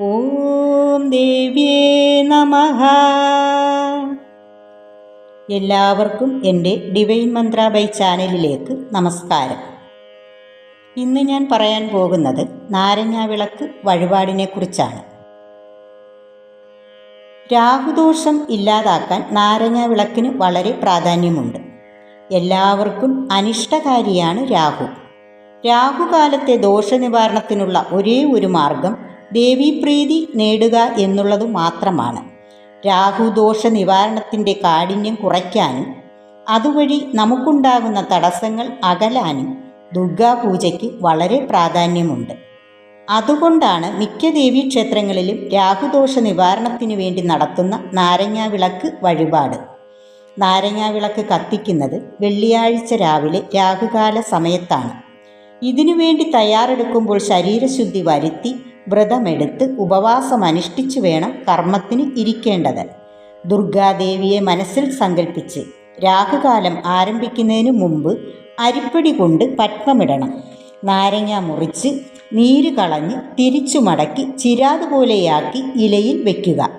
ഓം ദേവ്യേ നമ. എല്ലാവർക്കും എന്റെ ഡിവൈൻ മന്ത്ര ബൈ ചാനലിലേക്ക് നമസ്കാരം. ഇന്ന് ഞാൻ പറയാൻ പോകുന്നത് നാരങ്ങാവിളക്ക് വഴിപാടിനെക്കുറിച്ചാണ് രാഹുദോഷം ഇല്ലാതാക്കാൻ നാരങ്ങ വിളക്കിന് വളരെ പ്രാധാന്യമുണ്ട്. എല്ലാവർക്കും അനിഷ്ടകാരിയാണ് രാഹു. രാഹുകാലത്തെ ദോഷനിവാരണത്തിനുള്ള ഒരേ ഒരു മാർഗം ദേവീപ്രീതി നേടുക എന്നുള്ളത് മാത്രമാണ്. രാഹുദോഷ നിവാരണത്തിന്റെ കാഠിന്യം കുറയ്ക്കാനും അതുവഴി നമുക്കുണ്ടാകുന്ന തടസ്സങ്ങൾ അകലാനും ദുർഗാപൂജയ്ക്ക് വളരെ പ്രാധാന്യമുണ്ട്. അതുകൊണ്ടാണ് മിക്ക ദേവീക്ഷേത്രങ്ങളിലും രാഹുദോഷ നിവാരണത്തിന് വേണ്ടി നടത്തുന്ന നാരങ്ങാവിളക്ക് വഴിപാട്. നാരങ്ങാവിളക്ക് കത്തിക്കുന്നത് വെള്ളിയാഴ്ച രാവിലെ രാഹുകാല സമയത്താണ്. ഇതിനുവേണ്ടി തയ്യാറെടുക്കുമ്പോൾ ശരീരശുദ്ധി വരുത്തി വ്രതമെടുത്ത് ഉപവാസം അനുഷ്ഠിച്ചു വേണം കർമ്മത്തിന് ഇരിക്കേണ്ടത്. ദുർഗാദേവിയെ മനസ്സിൽ സങ്കല്പിച്ച് രാഹുകാലം ആരംഭിക്കുന്നതിന് മുമ്പ് അരിപ്പടി കൊണ്ട് പത്മമിടണം. നാരങ്ങ മുറിച്ച് നീര് കളഞ്ഞ് തിരിച്ചു മടക്കി ചിരാതുപോലെയാക്കി ഇലയിൽ വയ്ക്കുക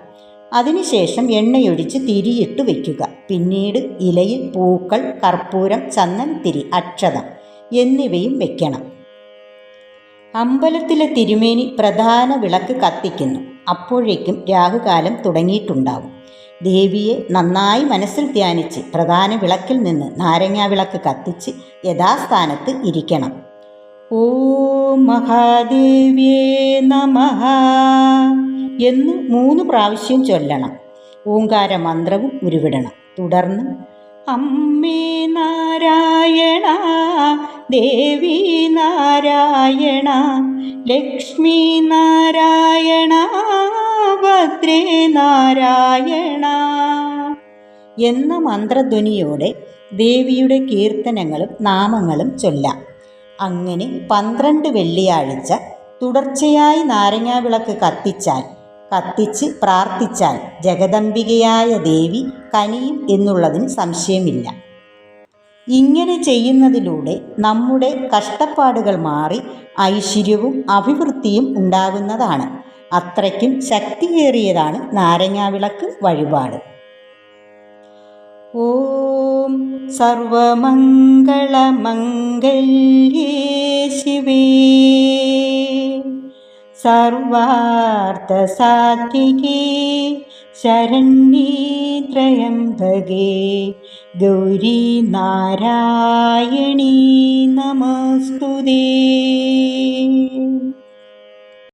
അതിനുശേഷം എണ്ണയൊഴിച്ച് തിരിയിട്ട് വയ്ക്കുക പിന്നീട് ഇലയിൽ പൂക്കൾ കർപ്പൂരം തിരി അക്ഷതം എന്നിവയും വെക്കണം. അമ്പലത്തിലെ തിരുമേനി പ്രധാന വിളക്ക് കത്തിക്കുന്നു. അപ്പോഴേക്കും രാഹുകാലം തുടങ്ങിയിട്ടുണ്ടാവും. ദേവിയെ നന്നായി മനസ്സിൽ ധ്യാനിച്ച് പ്രധാന വിളക്കിൽ നിന്ന് നാരങ്ങാ വിളക്ക് കത്തിച്ച് യഥാസ്ഥാനത്ത് ഇരിക്കണം. ഓ മഹാദേവ്യേ നമ എന്ന് മൂന്ന് പ്രാവശ്യം ചൊല്ലണം. ഓങ്കാര മന്ത്രവും ഉരുവിടണം. തുടർന്ന് അമ്മേ നാരായണ ദേവി നാരായണ ലക്ഷ്മി നാരായണ ഭദ്രേ നാരായണ. എന്ന മന്ത്രധ്വനിയോടെ ദേവിയുടെ കീർത്തനങ്ങളും നാമങ്ങളും ചൊല്ലാം. അങ്ങനെ പന്ത്രണ്ട് വെള്ളിയാഴ്ച തുടർച്ചയായി നാരങ്ങാവിളക്ക് കത്തിച്ചാൽ കത്തിച്ച് പ്രാർത്ഥിച്ചാൽ ജഗദംബികയായ ദേവി കനിയും എന്നുള്ളതിന് സംശയമില്ല. ഇങ്ങനെ ചെയ്യുന്നതിലൂടെ നമ്മുടെ കഷ്ടപ്പാടുകൾ മാറി ഐശ്വര്യവും അഭിവൃദ്ധിയും ഉണ്ടാകുന്നതാണ്. അത്രയ്ക്കും ശക്തിയേറിയതാണ് നാരങ്ങാവിളക്ക് വഴിപാട്. ഓം സർവമംഗളമംഗല്യേ ശിവേ സർവാർത്ഥസാത്വികേ ശരണ്യേ ത്രയംബകേ ഗൗരി നാരായണീ നമസ്തുതേ.